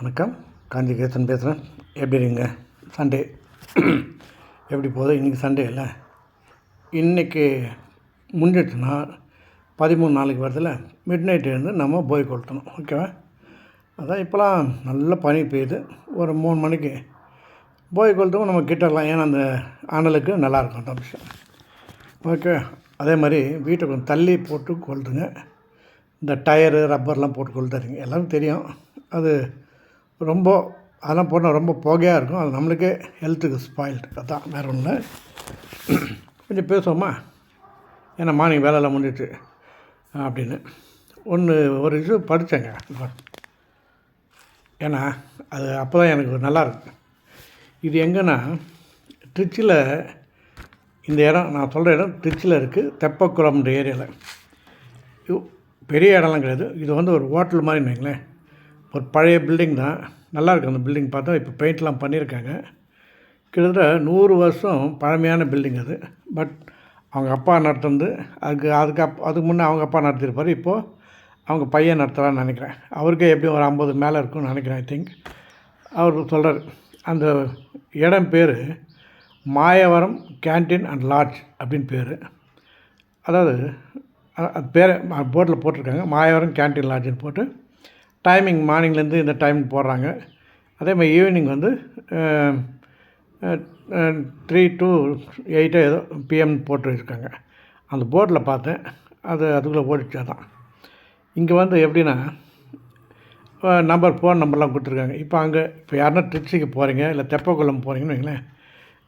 வணக்கம். காந்தி கேசன் பேசுகிறேன் எப்படி இருங்க சண்டே. எப்படி போதும் இன்றைக்கி சண்டே இல்லை. இன்றைக்கி முடிஞ்சிடுச்சுன்னா பதிமூணு நாளைக்கு வரதில் மிட் நைட் இருந்து நம்ம போய் கொளுத்தணும். ஓகேவா அதான் இப்போலாம் நல்ல பனி பெய்யுது. ஒரு மூணு மணிக்கு போய் கொளுத்தவும். நம்ம கிட்டலாம் ஏன்னா அந்த அனலுக்கு நல்லாயிருக்கும் அந்த விஷயம். ஓகே அதே மாதிரி வீட்டை கொஞ்சம் தள்ளி போட்டு கொளுத்துங்க. இந்த டயரு ரப்பர்லாம் போட்டு கொளுத்தாருங்க எல்லாரும் தெரியும். அது ரொம்ப அதெல்லாம் போட்டால் ரொம்ப புகையாக இருக்கும். அது நம்மளுக்கே ஹெல்த்துக்கு ஸ்பாயில்டு அதான் வேறு ஒன்று கொஞ்சம் பேசுவோமா? ஏன்னா மார்னிங் வேலையெல்லாம் முடிஞ்சிச்சு அப்படின்னு. ஒன்று ஒரு இது படித்தேங்க ஏன்னா அது அப்போ தான் எனக்கு நல்லாயிருக்கு இது எங்கன்னா திருச்சியில் இந்த இடம் நான் சொல்கிற இடம் திருச்சியில் இருக்குது தெப்பக்குளம்ன்ற ஏரியாவில் பெரிய இடம்லாம் கிடையாது. இது வந்து ஒரு ஹோட்டல் மாதிரி வைங்களேன். ஒரு பழைய பில்டிங் தான் நல்லாயிருக்கு அந்த பில்டிங் பார்த்தா இப்போ பெயிண்ட்லாம் பண்ணியிருக்காங்க கிட்டத்தட்ட நூறு வருஷம் பழமையான பில்டிங் அது. பட் அவங்க அப்பா நடத்துனது அதுக்கு அதுக்கு அப் அதுக்கு முன்னே அவங்க அப்பா நடத்தியிருப்பார் இப்போது அவங்க பையன் நடத்துகிறான்னு நினைக்கிறேன். அவருக்கே எப்படியும் ஒரு ஐம்பது மேலே இருக்கும்னு நினைக்கிறேன் ஐ திங்க் அவர் சொல்கிறார் அந்த இடம் பேர் மாயவரம் கேன்டீன் அண்ட் லாட்ஜ் அப்படின்னு பேர். அதாவது அது பேர் போர்ட்டில் போட்டிருக்காங்க மாயவரம் கேன்டீன் லாட்ஜ்னு போட்டு. டைமிங் மார்னிங்லேருந்து இந்த டைம் போடுறாங்க. அதே மாதிரி ஈவினிங் வந்து த்ரீ டு எயிட்டோ ஏதோ பிஎம் போட்டுருக்காங்க. அந்த போர்டில் பார்த்தேன். அது அதுக்குள்ளே ஓடிச்சா தான் இங்கே வந்து எப்படின்னா நம்பர் ஃபோன் நம்பர்லாம் கொடுத்துருக்காங்க. இப்போ அங்கே இப்போ யாருன்னா திருச்சிக்கு போகிறீங்க இல்லை தெப்பக்குளம் போகிறீங்கன்னு வைங்களேன்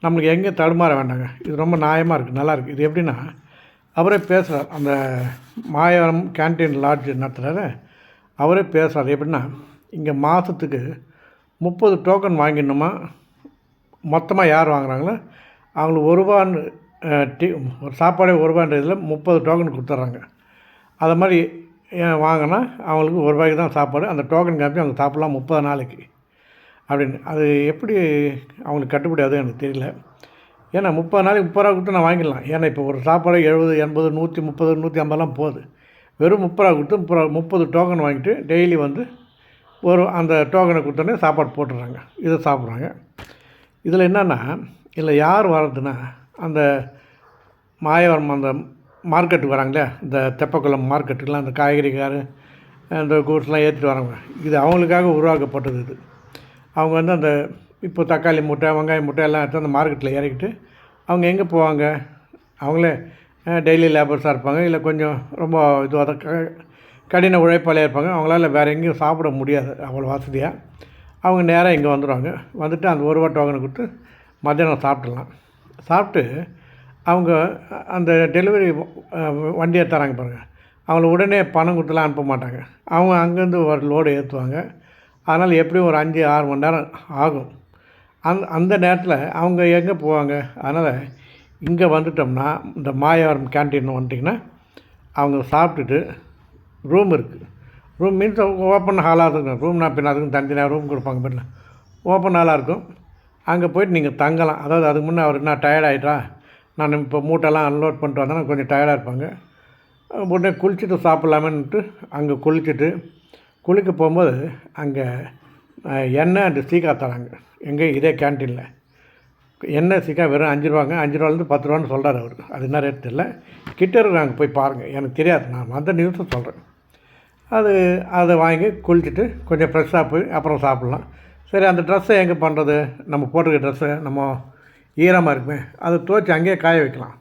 நம்மளுக்கு எங்கே தடுமாற வேண்டாங்க. இது ரொம்ப நியாயமாக இருக்குது நல்லாயிருக்கு இது எப்படின்னா அவரே பேசுகிறார் அந்த மாயவரம் கேன்டீன் லாட்ஜ் நடத்துகிறாரு அவரே பேசுகிறார் எப்படின்னா இங்கே மாதத்துக்கு முப்பது டோக்கன் வாங்கிடணுமா? மொத்தமாக யார் வாங்குறாங்களோ அவங்களுக்கு ஒரு ரூபான்னு டீ ஒரு சாப்பாடே ஒரு ரூபான்ற இதில் முப்பது டோக்கன் கொடுத்துட்றாங்க. அதை மாதிரி ஏன் வாங்கினா அவங்களுக்கு ஒரு ரூபாய்க்கு தான் சாப்பாடு அந்த டோக்கன் காப்பி அவங்க சாப்பிட்லாம் முப்பது நாளைக்கு அப்படின்னு. அது எப்படி அவங்களுக்கு கட்டுப்படி அது எனக்கு தெரியல. ஏன்னா முப்பது நாளைக்கு முப்பது ரூபா கொடுத்து நான் வாங்கிடலாம். ஏன்னா இப்போ ஒரு சாப்பாடு எழுபது எண்பது நூற்றி முப்பது நூற்றி ஐம்பதுலாம் போகுது. வெறும் முப்பது ரூபா கொடுத்து முப்பது ரூபா- முப்பது டோக்கன் வாங்கிட்டு டெய்லி வந்து ஒரு அந்த டோக்கனை கொடுத்தோன்னே சாப்பாடு போட்டுடுறாங்க. இதை சாப்பிட்றாங்க. இதில் என்னென்னா இதில் யார் வர்றதுன்னா அந்த மாயவரம் அந்த மார்க்கெட்டுக்கு வராங்களே இந்த தெப்பக்குளம் மார்க்கெட்டுக்கெலாம் அந்த காய்கறிக்காரு அந்த கூட்ஸ்லாம் ஏற்றிட்டு வராங்க. இது அவங்களுக்காக உருவாக்கப்பட்டது இது. அவங்க வந்து அந்த இப்போ தக்காளி மூட்டை வெங்காய மூட்டை எல்லாம் எடுத்து அந்த மார்க்கெட்டில் இறக்கிட்டு அவங்க எங்கே போவாங்க? அவங்களே டெய்லி லேபர்ஸாக இருப்பாங்க. இல்லை கொஞ்சம் ரொம்ப இதுவாக கடின உழைப்பாளியாக இருப்பாங்க. அவங்களால வேறு எங்கேயும் சாப்பிட முடியாது அவ்வளோ வசதியாக அவங்க நேராக இங்கே வந்துடுவாங்க வந்துட்டு அந்த ஒரு ரூபா டோக்கனை கொடுத்து மத்தியானம் சாப்பிட்றலாம் சாப்பிட்டு அவங்க அந்த டெலிவரி வண்டியை தராங்க பாருங்கள் அவங்கள உடனே பணம் கொடுத்துலாம் அனுப்ப மாட்டாங்க. அவங்க அங்கேருந்து ஒரு லோடு ஏற்றுவாங்க அதனால் எப்படியும் ஒரு அஞ்சு ஆறு மணி நேரம் ஆகும். அந் அந்த நேரத்தில் அவங்க எங்கே போவாங்க? அதனால் இங்கே வந்துட்டோம்னா இந்த மாயவரம் கேன்டீன் வந்துட்டிங்கன்னா அவங்க சாப்பிட்டுட்டு ரூம் இருக்குது ரூம் மீன்ஸ் ஓப்பன் ஹாலாக இருக்கும் ரூம்னா பின்ன அதுக்கும் தனித்தனியாக ரூம் கொடுப்பாங்க பின்ன ஓப்பன் ஹாலாக இருக்கும். அங்கே போயிட்டு நீங்கள் தங்கலாம். அதாவது அதுக்கு முன்னே அவர் என்ன டயர்டாயிட்டா நான் இப்போ மூட்டைலாம் அன்லோட் பண்ணிட்டு வந்தேன்னா கொஞ்சம் டயர்டாக இருப்பாங்க. உடனே குளிச்சுட்டு சாப்பிட்லாமேன்ட்டு அங்கே குளிச்சுட்டு குளிக்க போகும்போது அங்கே எண்ணெய் அண்டு சீக்கா தராங்க. எங்கே இதே கேன்டீனில் என்ன சீக்கா வெறும் அஞ்சு ரூபாங்க அஞ்சு ரூபாலேருந்து பத்து ரூபான்னு சொல்கிறார் அவர். அது என்ன ரேட் தெரியல. கிட்ட இருக்காங்க போய் பாருங்கள் எனக்கு தெரியாது. நான் அந்த நியூஸை சொல்கிறேன் அது அதை வாங்கி குளிச்சுட்டு கொஞ்சம் ஃப்ரெஷ்ஷாக போய் அப்புறம் சாப்பிட்லாம். சரி அந்த ட்ரெஸ்ஸை எங்கே பண்ணுறது நம்ம போட்டிருக்க ட்ரெஸ்ஸை நம்ம ஈரமாக இருக்குமே அதை துவைச்சி அங்கேயே காய வைக்கலாம்.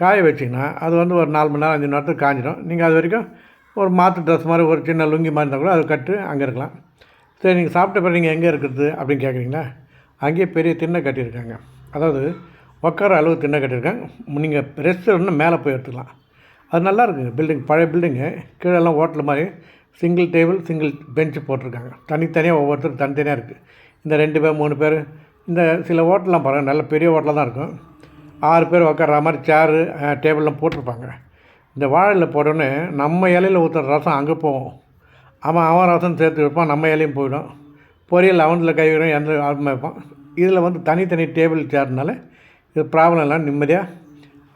காய வச்சிங்கன்னா அது வந்து ஒரு நாலு மணி நேரம் அஞ்சு மணி நேரத்துக்கு காஞ்சிடும். நீங்கள் அது வரைக்கும் ஒரு மாற்று ட்ரெஸ் மாதிரி ஒரு சின்ன லுங்கி மாதிரி இருந்தால் கூட அதை கட்டு அங்கே இருக்கலாம். சரி நீங்கள் சாப்பிட்ட பிறகு நீங்கள் எங்கே இருக்கிறது அப்படின்னு கேட்குறீங்களா அங்கேயே பெரிய திண்ணை கட்டியிருக்காங்க. அதாவது உட்கார அளவு திண்ணை கட்டியிருக்காங்க. நீங்கள் ரெஸ்ட் இன்னும் மேலே போய் எடுத்துக்கலாம். அது நல்லா இருக்குங்க பில்டிங் பழைய பில்டிங்கு கீழெல்லாம் ஹோட்டல் மாதிரி சிங்கிள் டேபிள் சிங்கிள் பெஞ்சு போட்டிருக்காங்க. தனித்தனியாக ஒவ்வொருத்தரும் தனித்தனியாக இருக்குது இந்த ரெண்டு பேர் மூணு பேர். இந்த சில ஹோட்டல்லாம் பாருங்கள் நல்ல பெரிய ஹோட்டலாக தான் இருக்கும். ஆறு பேர் உட்கார்ற மாதிரி சேரு டேபிள்லாம் போட்டிருப்பாங்க. இந்த வாழையில் போட்டோன்னே நம்ம இலையில் ஊற்றுற ரசம் அங்கே போகும். அவன் அவன் ரசம் சேர்த்து வைப்பான் நம்ம இலையும் போயிடும். பொரியல் அவனில் கை எந்த ஆத்மா வைப்பான். இதில் வந்து தனித்தனி டேபிள் சேர்னால இது ப்ராப்ளம் எல்லாம் நிம்மதியாக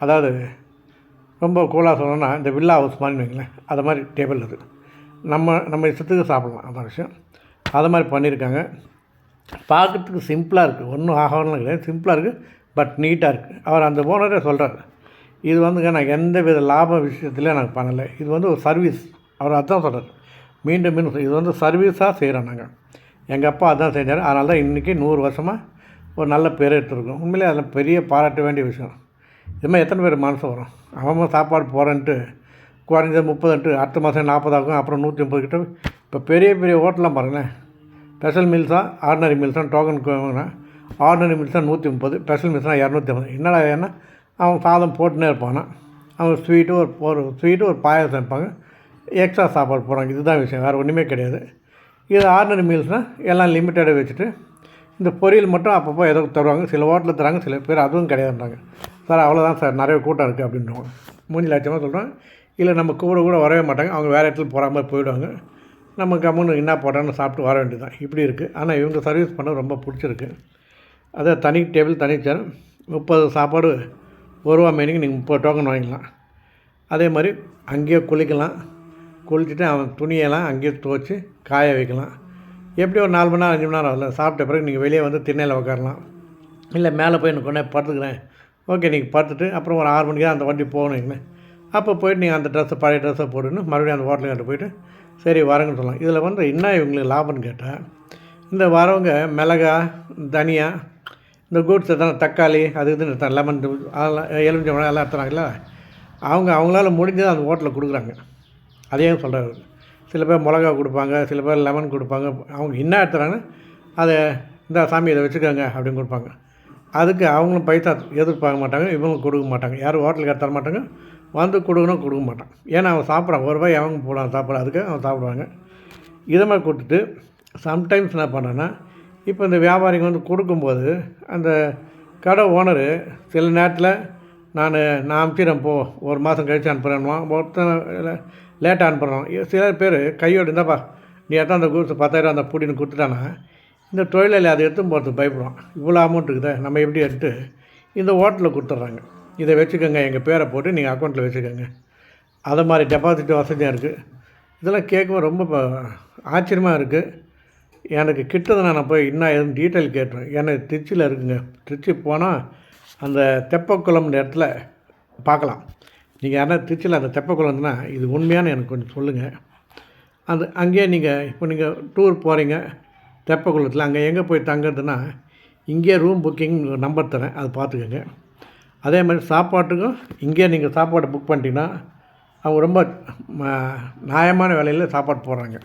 அதாவது ரொம்ப கூலாக சொல்லணும்னா இந்த வில்லா ஹவுஸ் மாதிரி வைங்களேன். அது மாதிரி டேபிள் அது. நம்ம நம்ம இஷ்டத்துக்கு சாப்பிட்லாம் அதான் விஷயம். அது மாதிரி பண்ணியிருக்காங்க. பார்க்குறதுக்கு சிம்பிளாக இருக்குது ஒன்றும் ஆகணும்னு கிடையாது. சிம்பிளாக இருக்குது பட் நீட்டாக இருக்குது அவர் அந்த ஓனரே சொல்கிறார் இது வந்துங்க நான் எந்த வித லாப விஷயத்துலையும் நாங்கள் பண்ணலை. இது வந்து ஒரு சர்வீஸ் அவர் அதான் சொல்கிறார் மீண்டும் மீண்டும் இது வந்து சர்வீஸாக செய்கிறோம் நாங்கள் எங்கள் அப்பா அதான் செஞ்சார். அதனால தான் இன்றைக்கி நூறு வருஷமாக ஒரு நல்ல பேர் எடுத்துருக்கோம். உண்மையிலே அதில் பெரிய பாராட்ட வேண்டிய விஷயம். இது மாதிரி எத்தனை பேர் மனசு வரும்? அவன் சாப்பாடு போகிறேன்ட்டு குறைஞ்சது முப்பதுன்ட்டு அடுத்த மாதம் நாற்பதாகும் அப்புறம் நூற்றி முப்பது கிட்ட இப்போ பெரிய பெரிய ஹோட்டலாம் பாருங்களேன். ஸ்பெஷல் மீல்ஸாக ஆர்டினரி மீல்ஸாக டோக்கன் ஆர்டினரி மீல்ஸாக நூற்றி முப்பது ஸ்பெஷல் மீல்ஸ்னால் இரநூத்தி ஐம்பது. என்னடா ஏன்னா அவன் சாதம் போட்டுனே இருப்பானா. அவன் ஸ்வீட்டு ஒரு ஒரு ஸ்வீட்டு ஒரு பாயாசம் வைப்பாங்க எக்ஸ்ட்ரா சாப்பாடு போடுறாங்க. இதுதான் விஷயம். வேறு ஒன்றுமே கிடையாது. இது ஆர்டினரி மீல்ஸ்னால் எல்லாம் லிமிட்டடாக வச்சுட்டு இந்த பொரியல் மட்டும் அப்பப்போ ஏதோ தருவாங்க. சில ஹோட்டலில் தராங்க சில பேர் அதுவும் கிடையாதுன்றாங்க. சார் அவ்வளோதான் சார். நிறைய கூட்டம் இருக்குது அப்படின்றவங்க மூஞ்சி லட்சமாக சொல்கிறேன் இல்லை நம்ம கூட கூட வரவே மாட்டாங்க. அவங்க வேறு இடத்துல போகிற மாதிரி போயிடுவாங்க. நம்ம கம்முன்னு என்ன போட்டான்னு சாப்பிட்டு வர வேண்டியது தான் இப்படி இருக்குது ஆனால் இவங்க சர்வீஸ் பண்ண ரொம்ப பிடிச்சிருக்கு. அதை தனி டேபிள் தனி சேர் முப்பது சாப்பாடு ஒரு ரூபா மீனிங் நீங்கள் முப்பது டோக்கன் வாங்கிக்கலாம். அதே மாதிரி அங்கேயே குளிக்கலாம். குளிச்சுட்டு அவன் துணியெல்லாம் அங்கேயே துவச்சி காய வைக்கலாம். எப்படி ஒரு நாலு மணி நேரம் அஞ்சு மணி நேரம் ஆகல சாப்பிட்ட பிறகு நீங்கள் வெளியே வந்து திண்ணையில் உட்காரலாம் இல்லை மேலே போய் எனக்கு கொண்டே படுத்துக்கிறேன். ஓகே நீங்கள் படுத்துட்டு அப்புறம் ஒரு ஆறு மணிக்கு தான் அந்த வண்டி போகணுங்களே அப்போ போயிட்டு நீங்கள் அந்த ட்ரெஸ்ஸை பழைய ட்ரெஸ்ஸை போட்டுன்னு மறுபடியும் அந்த ஹோட்டலுக்கிட்ட போயிட்டு சரி வரேன்னு சொல்லலாம். இதில் வந்து என்ன இவங்களுக்கு லாபம்னு கேட்டால் இந்த வரவங்க மிளகா தனியா இந்த கூட்ஸ் எத்தனை தக்காளி அது இதுன்னு எடுத்தாங்க லெமன் அதெல்லாம் எலுமிச்சம்பழம் எல்லாம் எடுத்துறாங்கல்ல அவங்க அவங்களால முடிஞ்சதை அந்த ஹோட்டலில் கொடுக்குறாங்க. அதையும் சொல்கிறாரு சில பேர் மிளகா கொடுப்பாங்க சில பேர் லெமன் கொடுப்பாங்க. அவங்க என்ன எடுத்துறாங்கன்னு அதை இந்த சாமி இதை வச்சுக்கோங்க அப்படின்னு கொடுப்பாங்க. அதுக்கு அவங்களும் பைசா எதிர்பார்க்க மாட்டாங்க இவங்களும் கொடுக்க மாட்டாங்க. யாரும் ஹோட்டலுக்கு தர மாட்டாங்க. வந்து கொடுக்கணும் கொடுக்க மாட்டாங்க ஏன்னா அவன் சாப்பிட்றான். ஒரு ரூபாய் அவங்க போடுவான் சாப்பிட்ற அதுக்கு அவன் சாப்பிடுவாங்க. இதை மாதிரி கொடுத்துட்டு சம்டைம்ஸ் என்ன பண்ணேன்னா இப்போ இந்த வியாபாரிங்க வந்து கொடுக்கும்போது அந்த கடை ஓனரு சில நேரத்தில் நான் நான் அனுப்பிச்சிடுறேன் போ. ஒரு மாதம் கழித்து அனுப்புகிறேன்னுவான் ஒருத்தன் லேட்டாக அனுப்புகிறான் சில பேர் கையோடு இருந்தாப்பா நீ எத்தனை அந்த கூட்டு பத்தாயிரம் அந்த பூட்டின்னு கொடுத்துட்டானா? இந்த தொழிலாளி அதை எடுத்து போகிறதுக்கு பயப்படுவான். இவ்வளோ அமௌண்ட் இருக்குதா நம்ம எப்படி எடுத்து இந்த ஹோட்டலில் கொடுத்துட்றாங்க? இதை வச்சுக்கோங்க எங்கள் பேரை போட்டு நீங்கள் அக்கௌண்ட்டில் வச்சுக்கோங்க. அதை மாதிரி டெபாசிட் வசதியாக இருக்குது இதெல்லாம் கேட்கும் ரொம்ப ஆச்சரியமாக இருக்குது எனக்கு கிட்டதை நான் போய் இன்னும் எதுவும் டீட்டெயில் கேட்டுறேன். ஏன்னா திருச்சியில் இருக்குங்க. திருச்சி போனால் அந்த தெப்பக்குளம்ன்ற இடத்துல பார்க்கலாம். நீங்கள் யாரா திருச்சியில் அந்த தெப்பக்குளம்னா இது உண்மையான எனக்கு கொஞ்சம் சொல்லுங்கள் அந்த அங்கேயே நீங்கள் இப்போ நீங்கள் டூர் போகிறீங்க தெப்பக்குளத்தில் அங்கே எங்கே போய் தங்குறதுன்னா இங்கேயே ரூம் புக்கிங் நம்பர் தரேன் அதை பார்த்துக்கோங்க அதே மாதிரி சாப்பாட்டுக்கும் இங்கேயே நீங்கள் சாப்பாடு புக் பண்ணிட்டீங்கன்னா அவங்க ரொம்ப நியாயமான விலையில் சாப்பாடு போடுறாங்க.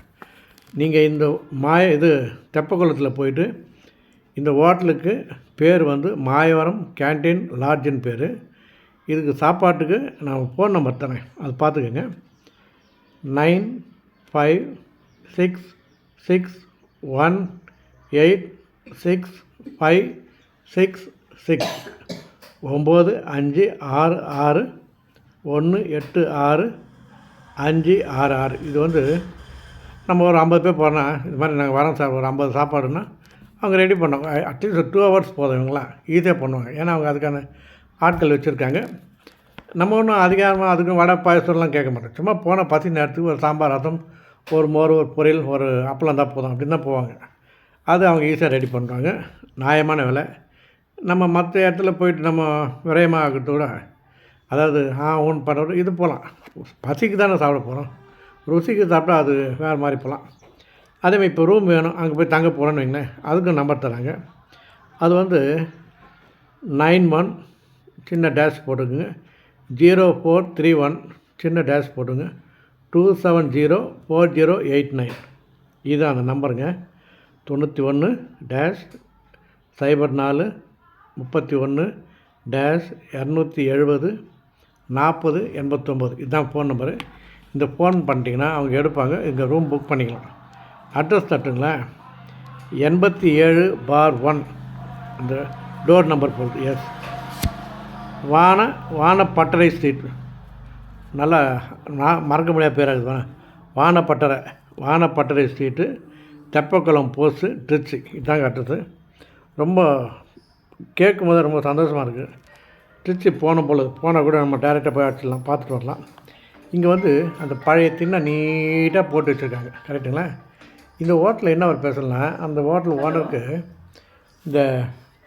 நீங்கள் இந்த மாய இது தெப்பக்குளத்தில் போயிட்டு இந்த ஹோட்டலுக்கு பேர் வந்து மாயவரம் கேன்டீன் லாட்ஜின் பேர். இதுக்கு சாப்பாட்டுக்கு நான் ஃபோன் நம்பர் தரேன். அது பார்த்துக்கோங்க. Nine five six six one eight six five six six ஒம்பது அஞ்சு ஆறு ஆறு ஒன்று எட்டு ஆறு அஞ்சு ஆறு ஆறு. இது வந்து நம்ம ஒரு ஐம்பது பேர் போனால் இது மாதிரி நாங்கள் வரோம் சார் ஒரு ஐம்பது சாப்பாடுன்னா அவங்க ரெடி பண்ணுவாங்க. அட்லீஸ்ட் டூ ஹவர்ஸ் போதும் இவங்களாம் ஈஸியாக பண்ணுவாங்க. ஏன்னா அவங்க அதுக்கான ஆட்கள் வச்சுருக்காங்க. நம்ம ஒன்றும் அதிகாரமாக அதுக்கும் வடை பாயசம்லாம் கேட்க மாட்டோம். சும்மா போனால் பசி நேரத்துக்கு ஒரு சாம்பார் ரசம் ஒரு மோர் ஒரு பொரியல் ஒரு அப்பளம் தான் போதும். அப்படின்னு தான் போவாங்க. அது அவங்க ஈஸியாக ரெடி பண்ணுறாங்க நியாயமான விலை. நம்ம மற்ற இடத்துல போயிட்டு நம்ம விரயமாக ஆகிறத கூட அதாவது ஆ ஊன் பண்ணுறது இது போகலாம் பசிக்கு தானே சாப்பிட போகிறோம் ருசிக்கு சாப்பிட்டா அது வேறு மாதிரி போகலாம் அதேமாதிரி இப்போ ரூம் வேணும். அங்கே போய் தங்க போகிறோன்னு வைங்களேன். அதுக்கும் நம்பர் தராங்க. அது வந்து நைன் ஒன் சின்ன டேஷ் போட்டுக்குங்க. ஜீரோ ஃபோர் த்ரீ ஒன் சின்ன டேஷ் போட்டுங்க two seven zero four zero eight nine. இதுதான் அந்த நம்பருங்க. தொண்ணூற்றி ஒன்று டேஷ் சைபர் நாலு முப்பத்தி ஒன்று டேஷ் இரநூத்தி எழுபது நாற்பது எண்பத்தொம்போது. இதுதான் ஃபோன் நம்பரு. இந்த ஃபோன் பண்ணிட்டீங்கன்னா அவங்க எடுப்பாங்க. இங்கே ரூம் புக் பண்ணிக்கலாம். அட்ரஸ் தட்டுங்களேன். எண்பத்தி ஏழு பார் ஒன். இந்த டோர் நம்பர் போகுது எஸ் வான வானப்பட்டறை ஸ்ட்ரீட் நல்லா நான் மறக்க முடியாத பேராக இருக்குது வானப்பட்டறை வானப்பட்டறை ஸ்ட்ரீட்டு தெப்பக்குளம் போஸ்ட்டு திருச்சி. இதுதான் கட்டுறது. ரொம்ப கேட்கும் போது ரொம்ப சந்தோஷமாக இருக்குது திருச்சி போன பொழுது போனால் கூட நம்ம டேரெக்டாக போய் அடிச்சிடலாம் பார்த்துட்டு வரலாம். இங்கே வந்து அந்த பழைய திண்ணை நீட்டாக போட்டு வச்சுருக்காங்க. கரெக்டுங்களா இந்த ஹோட்டலில் என்ன ஒரு பேசலாம் அந்த ஹோட்டல் ஓனருக்கு இந்த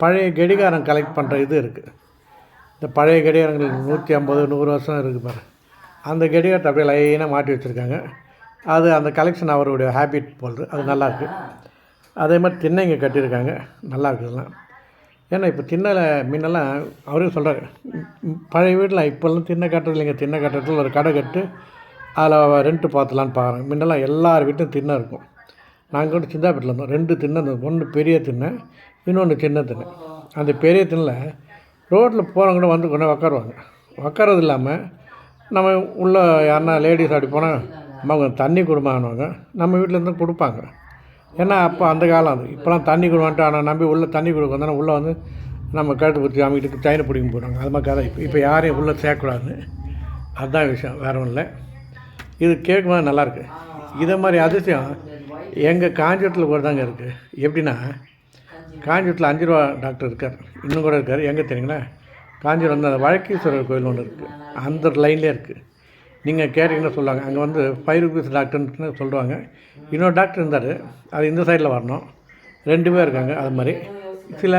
பழைய கெடிகாரம் கலெக்ட் பண்ணுற இது இருக்குது இந்த பழைய கடிகாரங்கள் நூற்றி ஐம்பது நூறு வருஷம் இருக்குது பாரு. அந்த கடிகாரத்தை அப்படியே லைனாக மாட்டி வச்சுருக்காங்க. அது அந்த கலெக்ஷன் அவருடைய ஹேபிட் போல் அது நல்லாயிருக்கு அதே மாதிரி திண்ணைங்க கட்டியிருக்காங்க. நல்லா இருக்குதுலாம் ஏன்னா இப்போ திண்ணலை முன்னெல்லாம் அவரே சொல்கிறார் பழைய வீட்டில் இப்போல்லாம் திண்ணை கட்டுறது இல்லைங்க. திண்ணை கட்டுறதுல ஒரு கடை கட்டு அதில் ரெண்ட்டு பார்த்துலான்னு பார்க்குறாங்க முன்னெல்லாம் எல்லார் வீட்டும் திண்ணை இருக்கும். நாங்கள் கூட சிந்தாப்பேட்டில் இருந்தோம். ரெண்டு திண்ணை இருந்தோம் ஒன்று பெரிய திண்ணை இன்னொன்று சின்ன திண்ணை. அந்த பெரிய திண்ணையில் ரோட்டில் போகிறவங்க கூட வந்து கொண்டு உக்காருவாங்க. உக்காரது இல்லாமல் நம்ம உள்ளே யாருன்னா லேடிஸ் அப்படி போனால் அம்மா கொஞ்சம் தண்ணி கொடுமான்னுவாங்க நம்ம வீட்டிலேருந்து கொடுப்பாங்க. ஏன்னா அப்போ அந்த காலம் அது. இப்போலாம் தண்ணி கொடுவான்ட்டு ஆனால் நம்பி உள்ளே தண்ணி கொடுக்க வந்தால் உள்ளே வந்து நம்ம கழுத்து பிடிச்சி அவங்ககிட்ட செயினை பிடிக்க போகிறாங்க அது மாதிரி கதை. இப்போ இப்போ யாரையும் உள்ளே சேர்க்கக்கூடாதுன்னு. அதுதான் விஷயம். வேறு ஒன்றும் இல்லை. இது கேட்கும்போது நல்லாயிருக்கு இதை மாதிரி அதிசயம். எங்கள் காஞ்சிபுரத்தில் கூட தாங்க இருக்குது எப்படின்னா காஞ்சிபுரத்தில் அஞ்சு ரூபா டாக்டர் இருக்கார். இன்னும் கூட இருக்கார். எங்கே தெரியுங்களா? காஞ்சிபுரம் வந்து அந்த வழக்கீஸ்வரர் கோயில் ஒன்று இருக்குது அந்த லைன்லேயே இருக்குது நீங்கள் கேட்டிங்கன்னா சொல்லுவாங்க. அங்கே வந்து ஃபைவ் ருபீஸ் டாக்டர்னு சொல்லுவாங்க. இன்னொரு டாக்டர் இருந்தார். அது இந்த சைடில் வரணும். ரெண்டு பேர் இருக்காங்க. அது மாதிரி. சில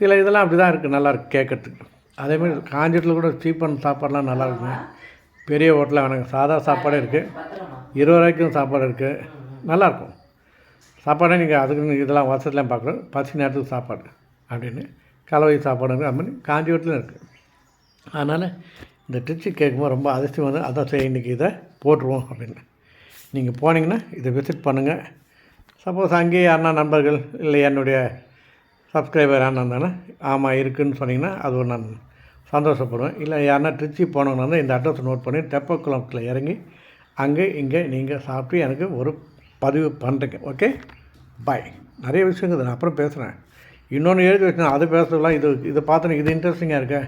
சில இதெல்லாம் அப்படி தான் இருக்குது நல்லாயிருக்கு கேட்குறதுக்கு. அதேமாதிரி காஞ்சிபுரத்தில் கூட சீப்பன் சாப்பாடெலாம் நல்லா இருக்குங்க. பெரிய ஹோட்டலாக வேணாங்க. சாதா சாப்பாடே இருக்குது இருபது ரூபாய்க்கும் சாப்பாடு இருக்குது நல்லாயிருக்கும் சாப்பாடே நீங்கள் அதுக்கு இதெல்லாம் வசதியெலாம் பார்க்கணும். பசி நேரத்துக்கு சாப்பாடு அப்படின்னு கலவை சாப்பாடு அது மாதிரி காஞ்சிபுரத்துலையும் இருக்குது அதனால் இந்த டிச்சு கேட்கும்போது ரொம்ப அதிர்ஷ்டம் வந்து அதான் சரி இன்றைக்கி இதை போட்டுருவோம் அப்படின்னு. நீங்கள் போனீங்கன்னா இதை விசிட் பண்ணுங்கள் சப்போஸ் அங்கேயே யாருனா நண்பர்கள் இல்லை என்னுடைய சப்ஸ்கிரைபர் யாருனா இருந்தாங்கன்னா ஆமாம் இருக்குதுன்னு சொன்னீங்கன்னா அது ஒரு நான் சந்தோஷப்படுவேன். இல்லை யாருன்னா திருச்சி போனவங்க இந்த அட்ரஸ் நோட் பண்ணி தெப்பக்குளத்தில் இறங்கி அங்கே இங்கே நீங்கள் சாப்பிட்டு எனக்கு ஒரு பதிவு பண்ணுறேங்க ஓகே பாய் நிறைய விஷயங்கள் நான் அப்புறம் பேசுகிறேன் இன்னொன்று எழுதி வச்சுனா அது பேசுறதுலாம் இது இதை பார்த்தோன்னே இது இன்ட்ரெஸ்டிங்காக இருக்கு.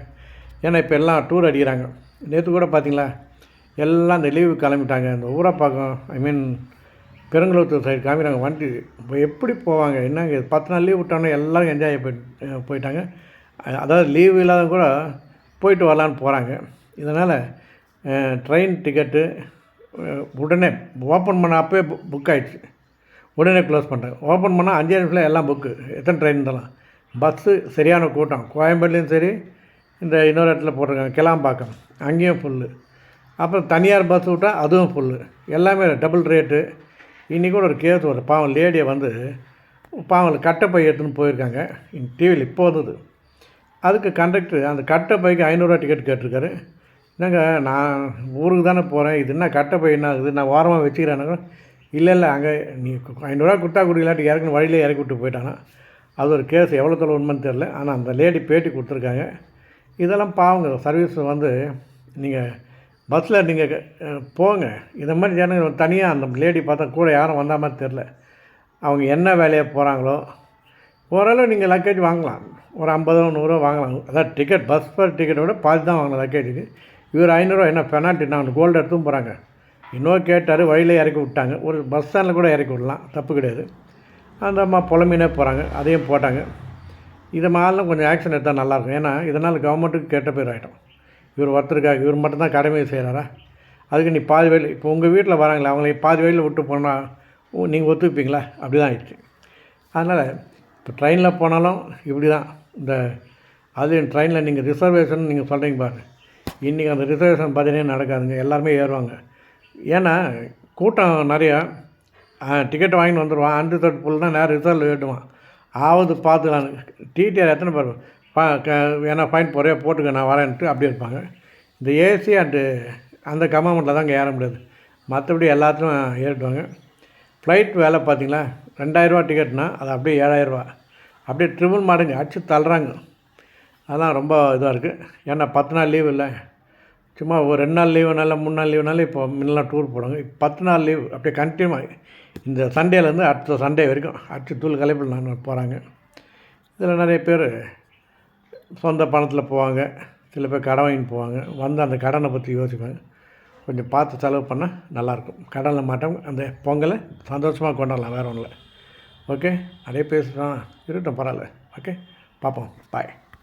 ஏன்னா இப்போ எல்லாம் டூர் அடிக்கிறாங்க. நேற்று கூட பார்த்தீங்களா எல்லாம் இந்த லீவு கிளம்பிட்டாங்க. இந்த Urapakkam I mean Perungalathur side காமிக்கிறாங்க வண்டி இப்போ எப்படி போவாங்க? என்னங்க? பத்து நாள் லீவ் விட்டோன்னே எல்லோரும் என்ஜாய் போய் போயிட்டாங்க. அதாவது லீவு இல்லாத கூட போயிட்டு வரலான்னு போகிறாங்க இதனால் ட்ரெயின் டிக்கெட்டு உடனே ஓப்பன் பண்ண அப்போயே புக் ஆகிடுச்சு உடனே க்ளோஸ் பண்ணிட்டாங்க. ஓப்பன் பண்ணால் அஞ்சே நிமிஷத்தில் எல்லாம் புக்கு எத்தனை ட்ரெயின் இருந்தாலும். பஸ்ஸு சரியான கூட்டம். கோயம்பேடுலேயும் சரி இந்த இன்னொரு இடத்துல போட்டிருக்காங்க கிளாம்பாக்கம். அங்கேயும் ஃபுல்லு அப்புறம் தனியார் பஸ் விட்டால் அதுவும் ஃபுல்லு எல்லாமே டபுள் ரேட்டு இன்றைக்கி கூட ஒரு கேஸ் ஒரு பாவம் லேடியை வந்து பாவம் கட்டப்பை எடுத்துன்னு போயிருக்காங்க. டிவியில் இப்போ வந்தது அதுக்கு கண்டக்டர் அந்த கட்டப்பைக்கு ஐநூறுரூவா டிக்கெட் கேட்டிருக்காரு. என்னங்க நான் ஊருக்கு தானே போகிறேன் இது என்ன கட்ட என்ன ஆகுது? நான் ஓரமாக வச்சுக்கிறேன்னு இல்லை இல்லை அங்கே நீ ஐநூறுரூவா கொடுத்தா குடிக்கலாட்டி இறக்கணும் வழியிலே இறக்கி விட்டு போயிட்டானா? அது ஒரு கேஸ் எவ்வளோ தொலை உண்மைன்னு தெரில ஆனால் அந்த லேடி பேட்டி கொடுத்துருக்காங்க. இதெல்லாம் பாவங்க. சர்வீஸ் வந்து நீங்கள் பஸ்ஸில் நீங்கள் போங்க. இந்த மாதிரி ஜனங்க தனியாக அந்த லேடி பார்த்தா கூட யாரும் வந்த மாதிரி தெரில அவங்க என்ன வேலையாக போகிறாங்களோ ஓரளவு நீங்கள் லக்கேஜ் வாங்கலாம். ஒரு ஐம்பதோ நூறுரூவா வாங்கலாம். அதான் டிக்கெட் பஸ் பர் டிக்கெட்டை விட பாதி தான் வாங்கலாம் லக்கேஜுக்கு இவர் ஐநூறுரூவா என்ன பெனால்ட்டி நான் கோல்டு எடுத்தும் போகிறாங்க இன்னும் கேட்டார் வழியில் இறக்கி விட்டாங்க. ஒரு பஸ் ஸ்டாண்டில் கூட இறக்கி விடலாம் தப்பு கிடையாது. அந்த அம்மா புலம்பினே போகிறாங்க அதையும் போட்டாங்க. இது மாதிரிலாம் கொஞ்சம் ஆக்ஷன் எடுத்தால் நல்லாயிருக்கும் ஏன்னா இதனால் கவர்மெண்ட்டுக்கு கெட்ட பேர் ஆகிட்டோம் இவர் ஒருத்தருக்காக இவர் மட்டும்தான் கடமையை செய்கிறாரா அதுக்கு நீ பாதி வயல் இப்போ உங்கள் வீட்டில் வராங்களே அவங்கள பாதி வயலில் விட்டு போனால் நீங்கள் ஒத்துப்பீங்களா? அப்படி தான் ஆயிடுச்சு. அதனால் இப்போ ட்ரெயினில் போனாலும் இப்படி தான் இந்த அது ட்ரெயினில் நீங்கள் ரிசர்வேஷன் நீங்கள் சொல்கிறீங்க பாருங்கள் இன்றைக்கி அந்த ரிசர்வேஷன் பார்த்தீங்கன்னா நடக்காதுங்க. எல்லாருமே ஏறுவாங்க. ஏன்னா கூட்டம் நிறையா டிக்கெட் வாங்கிட்டு வந்துடுவான் அண்டு தட்டு புல் தான் நேரம் ரிசர்வில் ஏட்டுவான் ஆவது பார்த்துக்கலாம். டிடிஆர் எத்தனை பேர்? பா க ஏன்னா ஃபைன் போறியா போட்டுக்க நான் வரேன்ட்டு அப்படியே இருப்பாங்க. இந்த ஏசி அண்டு அந்த கம்பார்ட்மெண்ட்டில் தான் இங்கே ஏற முடியாது. மற்றபடி எல்லாத்துலையும் ஏறிடுவாங்க. ஃப்ளைட் வேலை பார்த்தீங்களா? ரெண்டாயிரரூவா டிக்கெட்னா அது அப்படியே ஏழாயிரரூவா அப்படியே ட்ரிபிள் மாடுங்க. அடிச்சு தள்ளுறாங்க. அதெல்லாம் ரொம்ப இதாக இருக்குது ஏன்னா பத்து நாள் லீவ் இல்லை. சும்மா ஒரு ரெண்டு நாள் லீவுனால மூணு நாள் லீவுனால இப்போ முன்னெல்லாம் டூர் போடுவாங்க. இப்போ பத்து நாள் லீவ் அப்படியே கண்டினியூவாக இந்த சண்டேலேருந்து அடுத்த சண்டே வரைக்கும் அடுத்த தூள் கலைப்பில் நான் போகிறாங்க இதில் நிறைய பேர் சொந்த பணத்தில் போவாங்க. சில பேர் கடன் வாங்கி போவாங்க. வந்து அந்த கடனை பற்றி யோசிப்பாங்க. கொஞ்சம் பார்த்து செலவு பண்ணால் நல்லாயிருக்கும் கடனில் மாட்டோம் அந்த பொங்கலை சந்தோஷமாக கொண்டாடலாம் வேறு ஒன்றும் இல்லை ஓகே நிறைய பேசுகிறோம் இருக்கட்டும் பரவாயில்ல. ஓகே பார்ப்போம். பாய்